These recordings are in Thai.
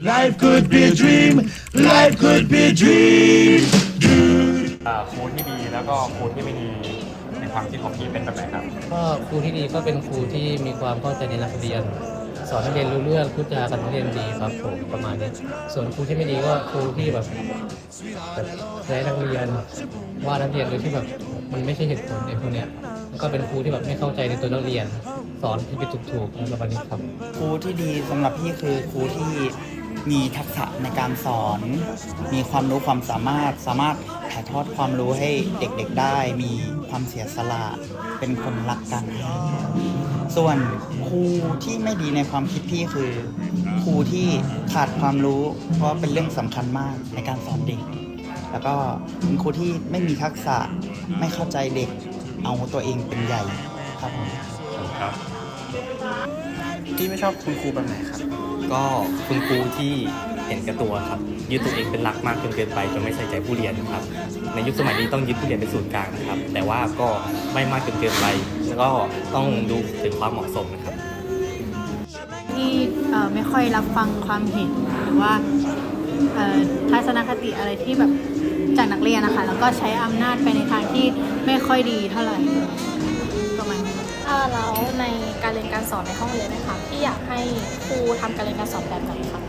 Life could be a dream. Life could be a dream. อ่าครูที่ดีแล้วก็ครูที่ไม่ดีในความคิดของพี่เป็นแบบไหนครับ ก็ครูที่ดีก็เป็นครูที่มีความเข้าใจในนักเรียน สอนนักเรียนรู้เรื่องพูดจากับนักเรียนดีครับผมประมาณนี้ส่วนครูที่ไม่ดีก็ครูที่แบบแบบใช้นักเรียนว่านักเรียนโดยที่แบบมันไม่ใช่เหตุผลในพวกเนี้ยแล้วก็เป็นครูที่แบบไม่เข้าใจในตัวนักเรียน สอนที่ผิดถูกๆอะไรประมาณนี้ครับ ครูที่ดีสำหรับพี่คือครูที่ มีทักษะในการสอน มีความรู้ความสามารถ สามารถถ่ายทอดความรู้ให้เด็กๆได้ มีความเสียสละ เป็นคนรักกัน ส่วนครูที่ไม่ดีในความคิดพี่คือ ครูที่ขาดความรู้ เพราะเป็นเรื่องสำคัญมากในการสอนเด็ก แล้วก็เป็นครูที่ไม่มีทักษะ ไม่เข้าใจเด็ก เอาตัวเองเป็นใหญ่ครับผมครับ พี่ไม่ชอบคุณครูแบบไหนครับก็คุณครูที่เห็นแก่ตัวครับยึดตัวเองเป็นหลักมากจนเกินไปจนไม่ใส่ใจผู้เรียนครับ ในยุคสมัยนี้ต้องยึดผู้เรียนเป็นศูนย์กลางนะครับ แต่ว่าก็ไม่มากจนเกินไปแล้วก็ต้องดูถึงความเหมาะสมนะครับ ที่เอ่อไม่ค่อยรับฟังความเห็นหรือว่าเอ่อทัศนคติอะไรที่แบบจากนักเรียนนะคะ แล้วก็ใช้อำนาจไปในทางที่ไม่ค่อยดีเท่าไหร่ประมาณนี้ อ่าแล้วในการเรียนการสอนในห้องเรียนนะคะพี่อยากให้ครูทำการเรียนการสอนแบบไหนคะ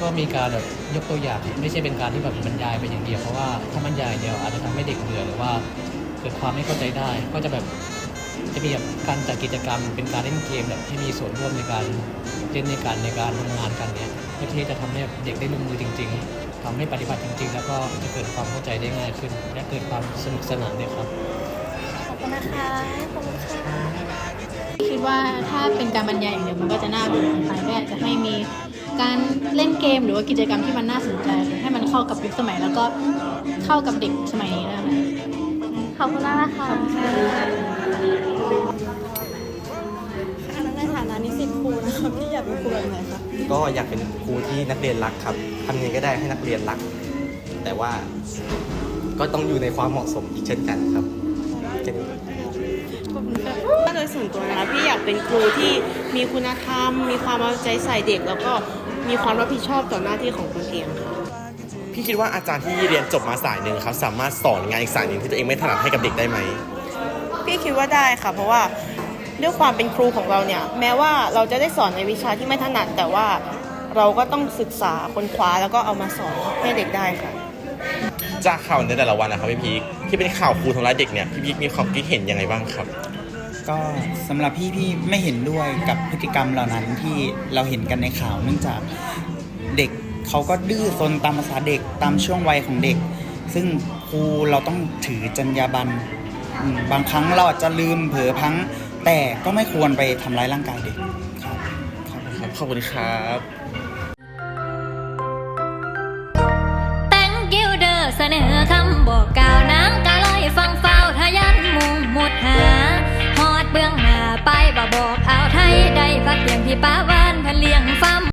ก็มีการแบบยกตัวอย่างไม่ใช่เป็นการที่แบบบรรยายไปอย่างเดียวเพราะว่าถ้าบรรยายเดียวอาจจะทำให้เด็กเบื่อหรือว่าเกิดความไม่เข้าใจได้ ก็จะแบบจะมีแบบการจัดกิจกรรม เป็นการเล่นเกมแบบที่มีส่วนร่วมในการเล่นในการในการทำงานกันเนี่ยเพื่อที่จะทำให้เด็กได้ลงมือจริง ๆทำให้ปฏิบัติจริง ๆ แล้วก็จะเกิดความเข้าใจได้ง่ายขึ้น และเกิดความสนุกสนานด้วยครับ คุณนะคะขอบคุณค่ะคิดว่าถ้าเป็นการบรรยายอย่างเดียวมันก็จะน่าเบื่อไปก็อยากจะให้มีการเล่นเกมหรือว่ากิจกรรมที่มันน่าสนใจ ให้มันเข้ากับยุคสมัยแล้วก็เข้ากับเด็กสมัยนี้นะคะขอบคุณมากนะคะในฐานะนิสิตครูนะคะพี่อยากเป็นครูแบบไหนคะก็อยากเป็นครูที่นักเรียนรักครับทำยังไงก็ได้ให้นักเรียนรัก แต่ว่าก็ต้องอยู่ในความเหมาะสมอีกเช่นกันครับ แค่นี้ถ้าโดยส่วนตัวนะคะพี่อยากเป็นครูที่มีคุณธรรม มีความเอาใจใส่เด็ก แล้วก็มีความรับผิดชอบต่อหน้าที่ของตนเองค่ะพี่คิดว่าอาจารย์ที่เรียนจบมาสายหนึ่งครับสามารถสอนงานอีกสายหนึ่งที่ตัวเองไม่ถนัดให้กับเด็กได้ไหมพี่คิดว่าได้ค่ะ เพราะว่าด้วยความเป็นครูของเราเนี่ยแม้ว่าเราจะได้สอนในวิชาที่ไม่ถนัดแต่ว่าเราก็ต้องศึกษาค้นคว้าแล้วก็เอามาสอนให้เด็กได้ค่ะ จากข่าวในแต่ละวันนะครับพี่พีคที่เป็นข่าวครูทำร้ายเด็กเนี่ยพี่พีคมีความคิดเห็นยังไงบ้างครับ ก็สำหรับพี่พี่ไม่เห็นด้วยกับพฤติกรรมเหล่านั้นที่เราเห็นกันในข่าวเนื่องจากเด็กเขาก็ดื้อซนตามภาษาเด็กตามช่วงวัยของเด็ก ซึ่งครูเราต้องถือจรรยาบรรณอืมบางครั้งเราอาจจะลืมเผลอพลั้งแต่ก็ไม่ควรไปทำร้ายร่างกายเด็กครับครับ ครับขอบคุณครับ ฟังเฝ้าทะยันมุงหมดหา ฮอดเบื้องหน้าไปบ่บอกเอาไทยได้พักเตียงที่ป้า